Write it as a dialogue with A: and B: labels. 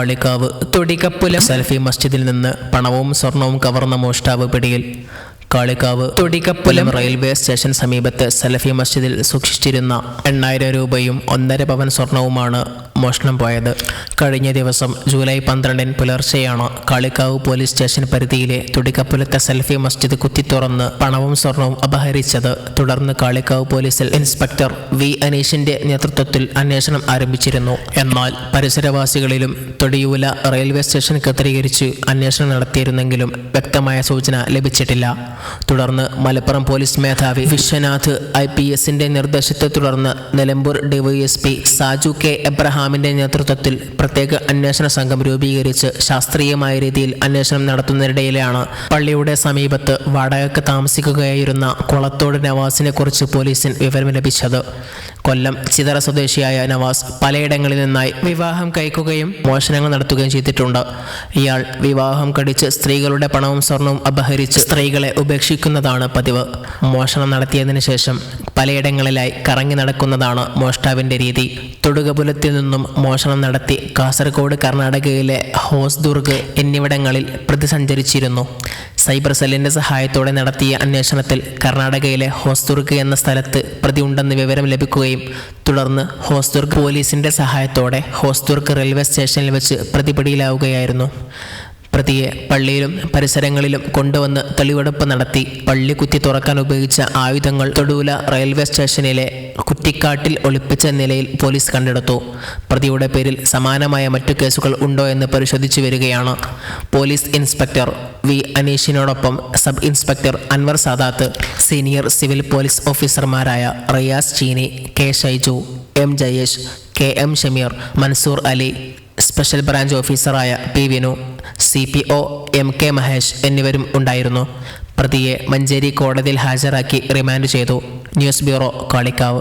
A: കാളിക്കാവ് തൊടിക്കപ്പുല സൽഫി മസ്ജിദിൽ നിന്ന് പണവും സ്വർണവും കവർന്ന മോഷ്ടാവ് പിടിയിൽ. കാളിക്കാവ് തൊടിക്കപ്പുലം റെയിൽവേ സ്റ്റേഷൻ സമീപത്ത് സലഫി മസ്ജിദിൽ സൂക്ഷിച്ചിരുന്ന എണ്ണായിരം രൂപയും ഒന്നര പവൻ സ്വർണവുമാണ് മോഷണം പോയത്. കഴിഞ്ഞ ദിവസം ജൂലൈ പന്ത്രണ്ടിന് പുലർച്ചെയാണ് കാളിക്കാവ് പോലീസ് സ്റ്റേഷൻ പരിധിയിലെ തുടിക്കപ്പുലത്തെ സെൽഫി മസ്ജിദ് കുത്തിത്തുറന്ന് പണവും സ്വർണവും അപഹരിച്ചത്. തുടർന്ന് കാളിക്കാവ് പോലീസിൽ ഇൻസ്പെക്ടർ വി അനീഷിന്റെ നേതൃത്വത്തിൽ അന്വേഷണം ആരംഭിച്ചിരുന്നു. എന്നാൽ പരിസരവാസികളിലും തൊടിയൂല റെയിൽവേ സ്റ്റേഷൻ കേന്ദ്രീകരിച്ച് അന്വേഷണം നടത്തിയിരുന്നെങ്കിലും വ്യക്തമായ സൂചന ലഭിച്ചിട്ടില്ല. തുടർന്ന് മലപ്പുറം പോലീസ് മേധാവി വിശ്വനാഥ് ഐ പി എസിന്റെ നിർദ്ദേശത്തെ തുടർന്ന് നിലമ്പൂർ ഡിവൈഎസ്പി സാജു കെ എബ്രഹാമിന്റെ നേതൃത്വത്തിൽ പ്രത്യേക അന്വേഷണ സംഘം രൂപീകരിച്ച് ശാസ്ത്രീയമായ രീതിയിൽ അന്വേഷണം നടത്തുന്നതിനിടയിലാണ് പള്ളിയുടെ സമീപത്ത് വാടകയ്ക്ക് താമസിക്കുകയായിരുന്ന കുളത്തോട് നവാസിനെ കുറിച്ച് പോലീസിന് വിവരം ലഭിച്ചത്. കൊല്ലം ചിതറ സ്വദേശിയായ നവാസ് പലയിടങ്ങളിൽ നിന്നായി വിവാഹം കഴിക്കുകയും മോഷണങ്ങൾ നടത്തുകയും ചെയ്തിട്ടുണ്ട്. ഇയാൾ വിവാഹം കടിച്ച് സ്ത്രീകളുടെ പണവും സ്വർണവും അപഹരിച്ച് സ്ത്രീകളെ ഉപേക്ഷിക്കുന്നതാണ് പതിവ്. മോഷണം നടത്തിയതിനു ശേഷം പലയിടങ്ങളിലായി കറങ്ങി നടക്കുന്നതാണ് മോഷ്ടാവിന്റെ രീതി. തൊടുകപുലത്തിൽ നിന്നും മോഷണം നടത്തി. കാസർഗോഡ് കർണാടകയിലെ ഹോസ്ദുർഗ് എന്നിവിടങ്ങളിൽ പ്രതി സഞ്ചരിച്ചിരുന്നു സൈബർ സെല്ലിന്റെ സഹായത്തോടെ നടത്തിയ അന്വേഷണത്തിൽ കർണാടകയിലെ ഹോസ്ദുർഗ് എന്ന സ്ഥലത്ത് പ്രതി ഉണ്ടെന്ന് വിവരം ലഭിക്കുകയും തുടർന്ന് ഹോസ്ദുർഗ് പോലീസിന്റെ സഹായത്തോടെ ഹോസ്ദുർഗ് റെയിൽവേ സ്റ്റേഷനിൽ വെച്ച് പ്രതി പിടിയിലാവുകയായിരുന്നു പ്രതിയെ പള്ളിയിലും പരിസരങ്ങളിലും കൊണ്ടുവന്ന് തെളിവെടുപ്പ് നടത്തി പള്ളി കുത്തി തുറക്കാൻ ഉപയോഗിച്ച ആയുധങ്ങൾ തൊടുവില റെയിൽവേ സ്റ്റേഷനിലെ കുറ്റിക്കാട്ടിൽ ഒളിപ്പിച്ച നിലയിൽ പോലീസ് കണ്ടെടുത്തു. പ്രതിയുടെ പേരിൽ സമാനമായ മറ്റു കേസുകൾ ഉണ്ടോ എന്ന് പരിശോധിച്ചു വരികയാണ് police inspector V അനീഷിനോടൊപ്പം sub inspector Anwar Sadath senior civil police ഓഫീസർമാരായ Riyas Cheeni K Shaiju M Jayesh K M Shameer Mansoor Ali special branch ഓഫീസറായ P Vinu C P O M K Mahesh എന്നിവരും ഉണ്ടായിരുന്നു. പ്രതിയെ മഞ്ചേരി കോടതിയിൽ ഹാജരാക്കി remand ചെയ്തു. News bureau Kalikavu.